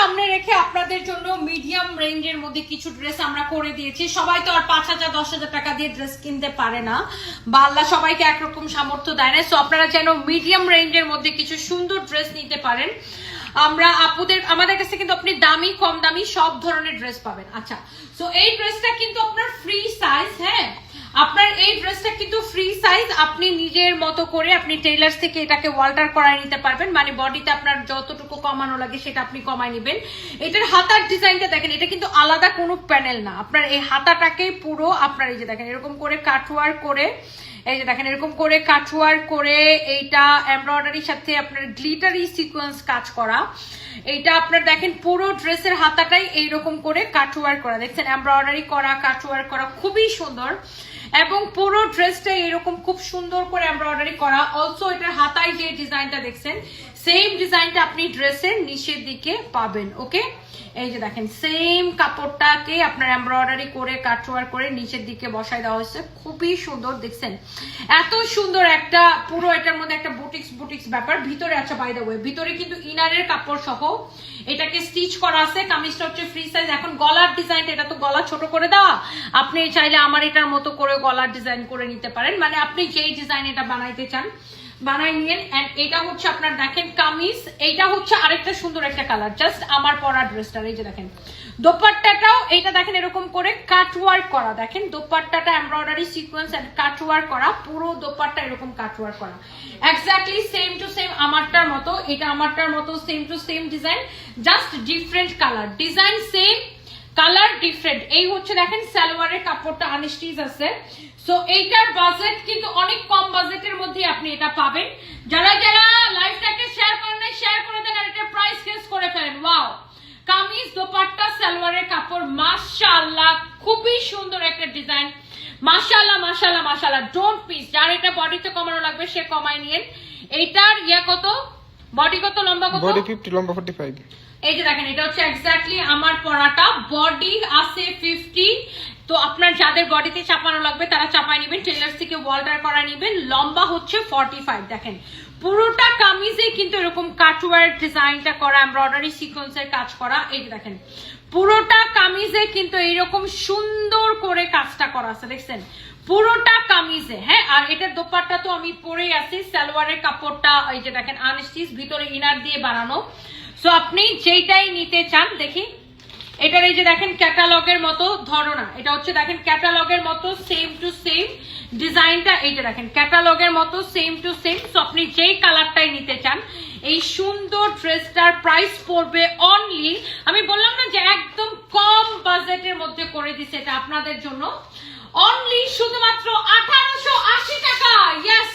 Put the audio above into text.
সামনে রেখে আপনাদের জন্য মিডিয়াম রেঞ্জের মধ্যে কিছু ড্রেস আমরা করে দিয়েছি। সবাই তো আর পাঁচ হাজার, দশ হাজার টাকা দিয়ে ড্রেস কিনতে পারে না। বা আল্লাহ সবাইকে একরকম সামর্থ্য দেয় না। সো আপনারা যেন মিডিয়াম রেঞ্জের মধ্যে কিছু সুন্দর ড্রেস নিতে পারেন। আমরা আপুদের, আমাদের কাছে কিন্তু আপনি দামি, কম দামি সব ধরনের ড্রেস পাবেন। আচ্ছা সো এই ড্রেসটা কিন্তু আপনার ফ্রি সাইজ হ্যাঁ? আপনার এই ড্রেসটা কিন্তু ফ্রি সাইজ আপনি নিজের মতো করে আপনি টেইলার্স থেকে এটাকে ওয়াল্টার করায় নিতে পারবেন। মানে বডিতে আপনার যতটুকু কমানো লাগে সেটা আপনি কমায় নেবেন। এটার হাতার ডিজাইনটা দেখেন, এটা কিন্তু আলাদা কোনো প্যানেল না। আপনার এই হাতাটাকে পুরো আপনার এই যে দেখেন, এরকম করে কাটওয়ার করে, এই যে দেখেন, এরকম করে কাটওয়ার করে এইটা এমব্রয়ডারির সাথে আপনার গ্লিটারি সিকোয়েন্স কাজ করা। এইটা আপনার দেখেন, পুরো ড্রেসের হাতাটাই এইরকম করে কাটওয়ার করা। দেখছেন এমব্রয়ডারি করা কাটওয়ার করা, খুবই সুন্দর। এবং পুরো ড্রেসটা এরকম খুব সুন্দর করে এমব্রয়ডারি করা। অলসো এটা হাতায় যে ডিজাইনটা দেখছেন সেম ডিজাইনটা আপনি ড্রেসের নিচের দিকে পাবেন ওকে এই যে দেখেন সেম কাপড়টাকে আপনার এমব্রয়ডারি করে কাটওয়ার করে নিচের দিকে বসায় দেওয়া হয়েছে। খুবই সুন্দর, দেখছেন? এত সুন্দর একটা, পুরো এটার মধ্যে একটা বুটিক্স বুটিক্স ব্যাপার। ভিতরে আছে বাই দ্য ওয়ে ভিতরে কিন্তু ইনারের কাপড় সহ এটাকে স্টিচ করা আছে। কামিজটা হচ্ছে ফ্রি সাইজ এখন গলার ডিজাইনটা এটা তো গলা ছোট করে দেওয়া। আপনি চাইলে আমার এটার মতো করে গলার ডিজাইন করে নিতে পারেন। মানে আপনি যেই ডিজাইন এটা বানাইতে চান বানাই নিয়েন এন্ড এটা হচ্ছে আপনার দেখেন কামিজ, এইটা হচ্ছে আরেকটা সুন্দর একটা কালার জাস্ট আমার পরা ড্রেসটার, এই যে দেখেন। দোপাট্টাটাও এইটা দেখেন এরকম করে কাটওয়ার্ক করা, দেখেন দোপাট্টাটা এমব্রয়ডারি সিকোয়েন্স এন্ড কাটওয়ার্ক করা, পুরো দোপাট্টা এরকম কাটওয়ার্ক করা। এক্স্যাক্টলি সেম টু সেম আমারটার মতো, এটা আমারটার মতো same to same design just different colour design same colour different এই হচ্ছে দেখেন সালোয়ারের কাপড়টা আনস্টিজ আছে। সো এইটার বাজেট কিন্তু অনেক কম বাজেটের আপনি এটা পাবেন। যারা যারা লাইফটাকে শেয়ার করেন শেয়ার করে দেন আর এটা প্রাইস গেস করে ফেলেন। ওয়াও কামিজ দোপাট্টা সালোয়ারের কাপড় মাশাআল্লাহ খুবই সুন্দর একটা ডিজাইন মাশাআল্লাহ মাশাআল্লাহ মাশাআল্লাহ ডোন্ট পিস যার এটা বডিতে কমানো লাগবে সে কমাই নিয়েন। এইটার ইয়া কত? বডি কত লম্বা কত? বডি ফিফটি লম্বা ফোর্টি ফাইভ এই যে দেখেন এটা হচ্ছে এক্স্যাক্টলি আমার পরাটা। বডি আছে ফিফটি তো আপনার যাদের বডিতে চাপানো লাগবে, তারা চাপায় নেবেন। টেলার্স থেকে ওয়াল্টার করা নেবেন। লম্বা হচ্ছে ফর্টি ফাইভ দেখেন। পুরোটা কামিজে কিন্তু এরকম কাটওয়ার ডিজাইনটা করা এমব্রয়ডারি সিকোয়েন্সের কাজ করা, এই দেখেন। পুরোটা কামিজে কিন্তু এইরকম সুন্দর করে কাজটা করা আছে, দেখছেন? পুরোটা কামিজে হ্যাঁ? আর এটার দোপাট্টা তো আমি পরেই আছি, সালোয়ারের কাপড়টা, এই যে দেখেন আনস্টিচ ভিতরে ইনার দিয়ে বানানো। সো আপনি যেইটাই নিতে চান, দেখি। এটার এই যে দেখেন ক্যাটালগের মতো ধরনা, এটা হচ্ছে দেখেন ক্যাটালগের মতো সেম টু সেম ডিজাইনটা, এই যে দেখেন ক্যাটালগের মতো সেম টু সেম সো আপনি যেই কালারটাই নিতে চান, এই সুন্দর ড্রেসটার প্রাইস পড়বে অনলি আমি বললাম না যে একদম কম বাজেটের মধ্যে করে দিছে এটা আপনাদের জন্য। অনলি শুধুমাত্র আঠারোশো আশি টাকা ইয়েস